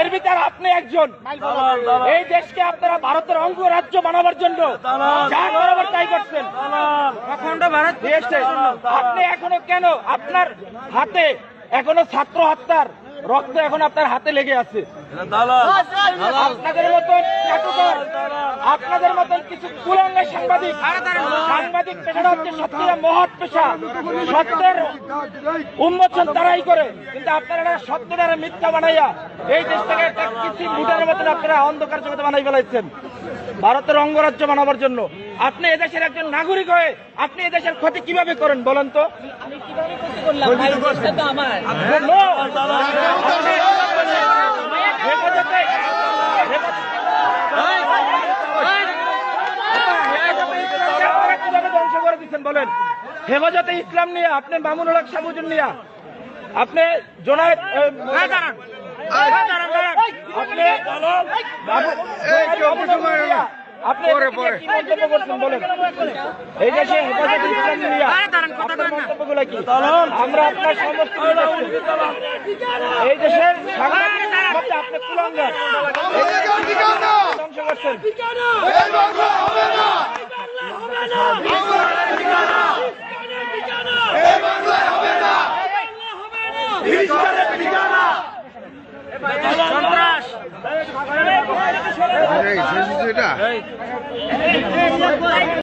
এর ভিতর আপনি একজন। এই দেশকে আপনারা ভারতের অঙ্গ রাজ্য বানাবার জন্য যা বরাবর তাই করছেন। অখণ্ড ভারত আপনি এখনও কেন আপনার হাতে এখনও ছাত্র হত্যার রক্ত এখন আপনার হাতে লেগে আছে? আপনাদের মতন চাটুকর আপনাদের মতন কিছু কুলাঙ্গা সাংবাদিক সাংবাদিক পেশাটা হচ্ছে সত্যিটা মহৎ পেশা। সত্যের উন্মোচন তারাই করে। কিন্তু আপনারা এটা সত্যটারে মিথ্যা বানাইয়া এই দেশটাকে একটা কিছু মুটার মতন আপনারা অন্ধকার জগতে বানাই ফেলাইছেন। ভারতের অঙ্গরাজ্য বানাবার জন্য। আপনি এদেশের একজন নাগরিক হয়ে আপনি এদেশের ক্ষতি কীভাবে করেন বলেন তো? No! হেফাজতে দিচ্ছেন বলেন। হেফাজতে ইসলাম নিয়ে আপনি মামুনুল হক সাবুজুন নিয়া। আপনি জোনায়েদ আপনি বাবু- নিয়া, আপনি এই দেশে হেফাজতে ইসলাম নিয়া আমরা আপনার সমস্ত এই দেশের আপনি কুলাঙ্গার। ধ্বংস করছেন 这一天就这。